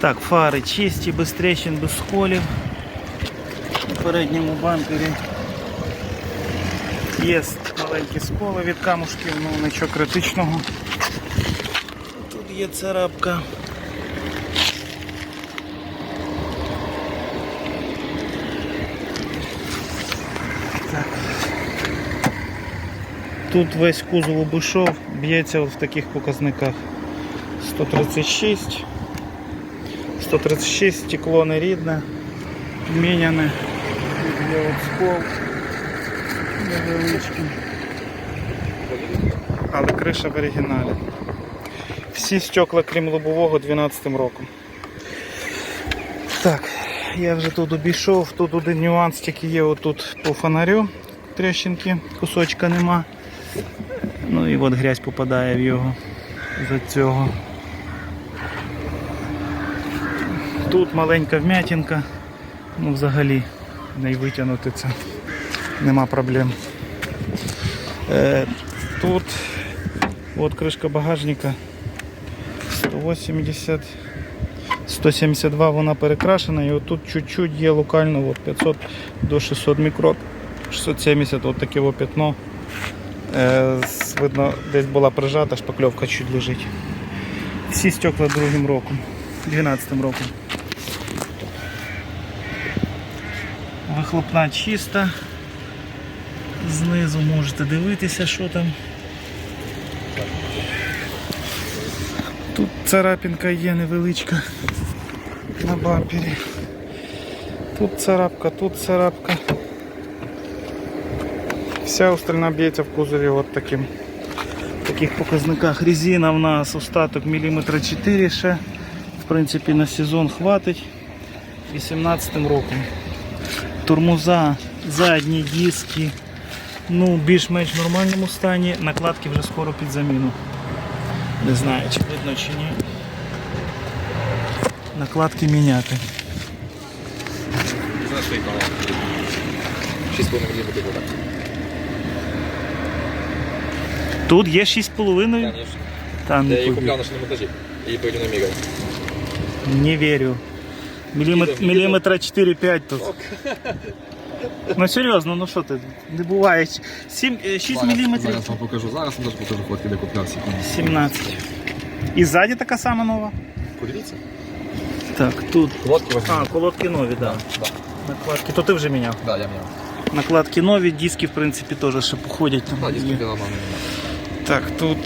Так, фари чисті, без тріщин, без сколів. На передньому бампері є маленькі сколи від камушків, ну нічого критичного. Тут є царапка. Тут весь кузов обійшов, б'ється в таких показниках 136. 136, стекло не рідне, міняне. Тут є от скол невеличкий. Але криша в оригіналі. Всі стекла, крім лобового, 12 роком. Так, я вже тут обійшов, тут один нюанс тільки є отут по фонарю. Трещинки, кусочка нема. Ну і от грязь попадає в його за цього. Тут маленька вмятинка, ну взагалі не витягнути це, нема проблем. Е, тут от кришка багажника 180, 172 вона перекрашена і отут чуть-чуть є локально от 500 до 600 мікрон, 670 от таке о пятно. Е, видно, десь була прижата, шпакльовка чуть лежить. Всі стекла другим роком, 12 роком. Вихлопна чиста. Знизу можете дивитися, що там. Тут царапинка є невеличка на бампері. Тут царапка, тут царапка. Вся остальна б'ється в кузові от таким в таких показниках. Резина в нас остаток міліметра 4 ще. В принципі на сезон хватить. 18 роком. Тормоза, задні диски. Ну, більш-менш в нормальному стані. Накладки вже скоро під заміну. Не знаю, чи видно чи ні. Накладки міняти. Знаешь, что их мало? 6,5 мм вода. Тут є 6,5. Конечно. Та Я не, побіг. куплял на шиномонтаже. И по на мигал. не вірю. Мілімет... Відео, Міліметра 4-5 тут. Ну серйозно, ну що ти? Не буває. 7, 6 міліметрів. Зараз вам покажу. Зараз вам даже покажу фотки, де купляв секунду. 17. І ззаді така сама нова. Подивіться. Так, тут. Лодки возьму. А, колодки нові, так. Да. Да. Накладки, то ти вже міняв. Да, я менял. Накладки нові, диски, в принципі, теж ще походять. Там Да, диски є. Так, тут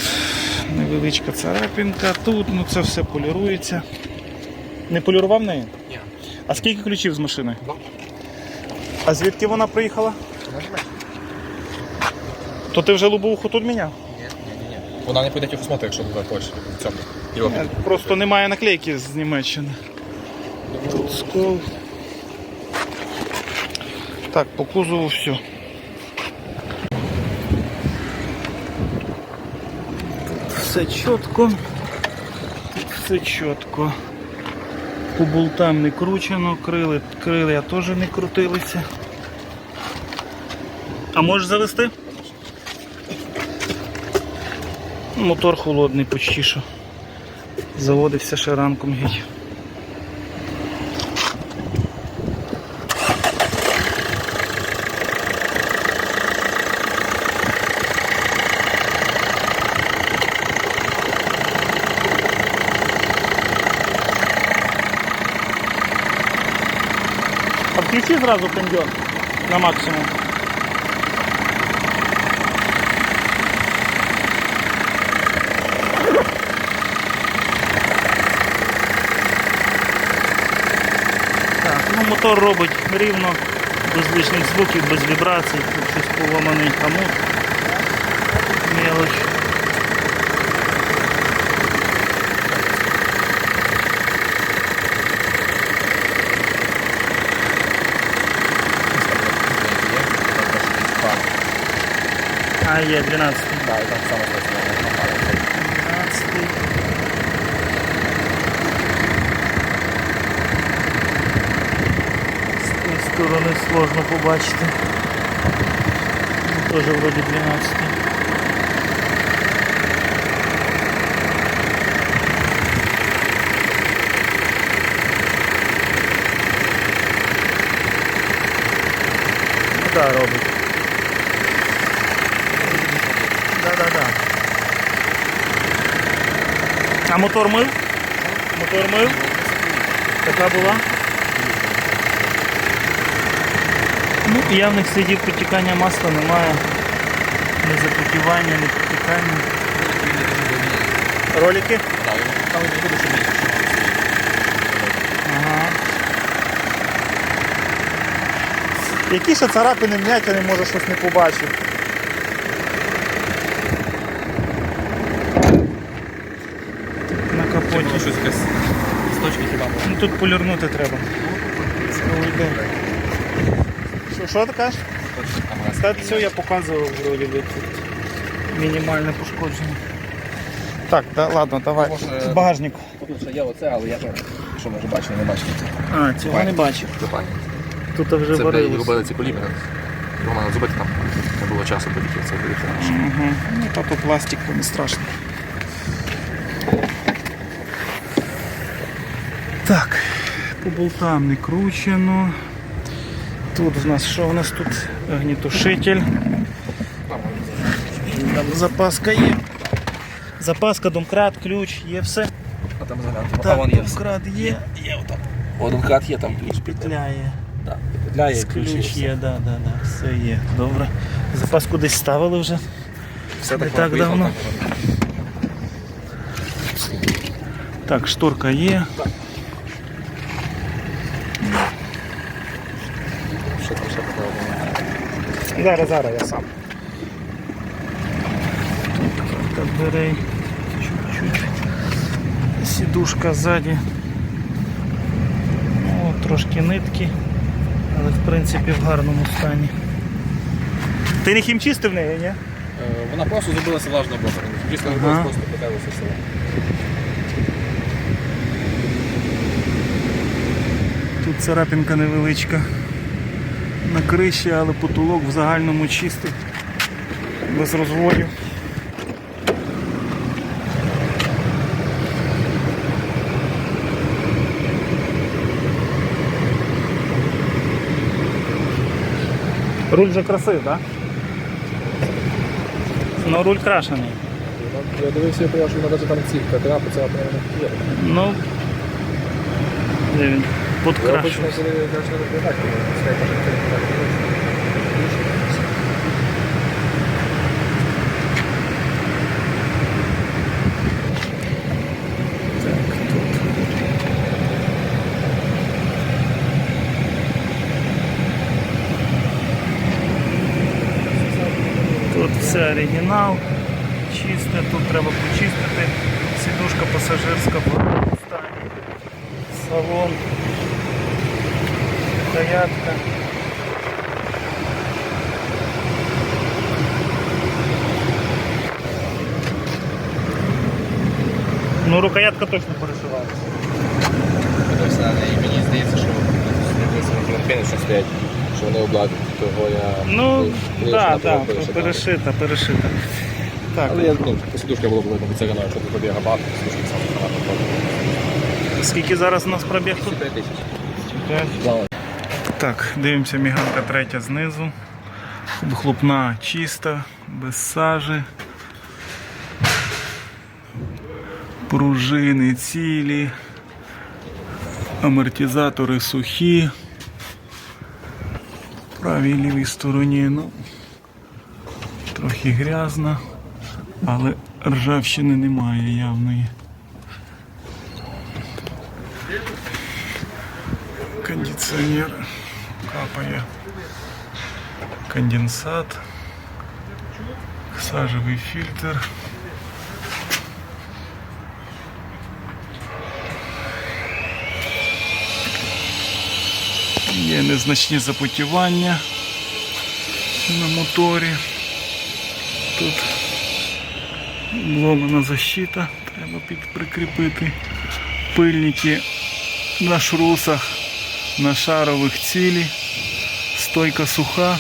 невеличка царапинка, тут ну це все полірується. Не полірував неї? Ні. А скільки ключів з машини? Два. А звідки вона приїхала? То ти вже лобовуху тут міняв? Ні, ні, ні. Вона не піде техосмотр, якщо буде Польщі. В цьому. Європі. Е, Просто немає наклейки з Німеччини. Тут скол. Так, по кузову все. Тут все чітко. Тут все чітко. По болтам не кручено, крили, крилля теж не крутилися. А можеш завести? Мотор холодний почти що. Заводився ще ранком геть. включи зразу кондер на максимум. Так, ну мотор робить рівно, без лишніх звуків, без вібрацій, тут щось поламаний комод. Мелоч. А, є 12. Да, і там саме працювало. 12. З тієї сторони сложно побачити. Тоже вроді 12. А мотор мив? Мотор мив? Така була? Ну, явних слідів протікання масла немає. Не запотівання, не протікання. Ролики? Так, там не буде, що. Ага. Які ще царапини вмятини, може щось не побачив. На капоті. Може, щось якесь з точки хіба може. Ну тут полірнути треба. Що, що ти кажеш? Та все я показував вроді би тут. Мінімальне пошкодження. Так, да, ладно, давай. Може- В багажнику. Тут ще є оце, але я що може бачити, не бачити. А, цього не бачив. Тут вже Це варилось. робили ці полімери. Його треба зробити там. Не було часу політів, це буде. Угу. Ну, та то пластик, то не страшно. по болтам не кручено. Тут в нас що у нас тут? Огнітушитель. Там запаска є. Запаска, домкрат, ключ, є все. А там заглянути. Так, домкрат є. Є отак. Один крат є там ключ. Петля є. Так, петля є, Ключ ключ є. є, да, да, да, все є. Добре. Запаску десь ставили вже. Все Не так, так поїхав, давно. так. Так, шторка є. Що Зараз, зараз я сам. Тут дверей. Чуть-чуть. Сідушка ззаді. Ну, трошки нитки, але в принципі в гарному стані. Ти не хімчистив неї, ні? Е, Вона просто зробилася влажна бока. Чисто Ага. просто питалася все. Тут царапинка невеличка на криші, але потолок в загальному чистий, без розводів. Руль же красивий, так? Да? Ну, руль крашений. Я дивився, я поняв, що навіть там ці катера, це прямо. Ну, де він? Це так. Тут все оригінал, чисте, тут треба почистити. Сідушка пасажирська в стані. Салон, стоятка. Ну, рукоятка точно перешивається. Тобто, і мені здається, що філіппіни що стоять, що вони обладнають, того я... Ну, так, так, перешита, перешита. Так, Але я, ну, посидушка була б видно, це гано, якщо тут побіга багато, посидушка сам багато. скільки зараз у нас пробіг тут? 5 тисяч. П'ять. Так, дивимося міганка третя знизу. Вихлопна чиста, без сажі. Пружини цілі. Амортизатори сухі. Правій лівій стороні, ну, трохи грязно, але ржавчини немає явної. кондиціонер капає конденсат, сажевий фільтр. Є незначні запотівання на моторі. Тут обломана защита, треба прикріпити пильники на шрусах на шарових цілі, стойка суха.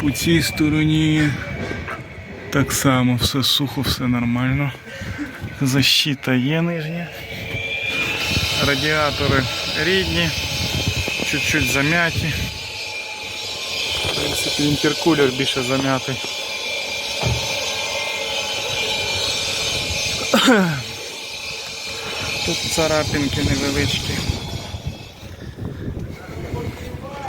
По цій стороні так само все сухо, все нормально. Защита є нижня. Радіатори рідні, чуть-чуть зам'яті. В принципі, інтеркулер більше зам'ятий. Тут царапинки невеличкі.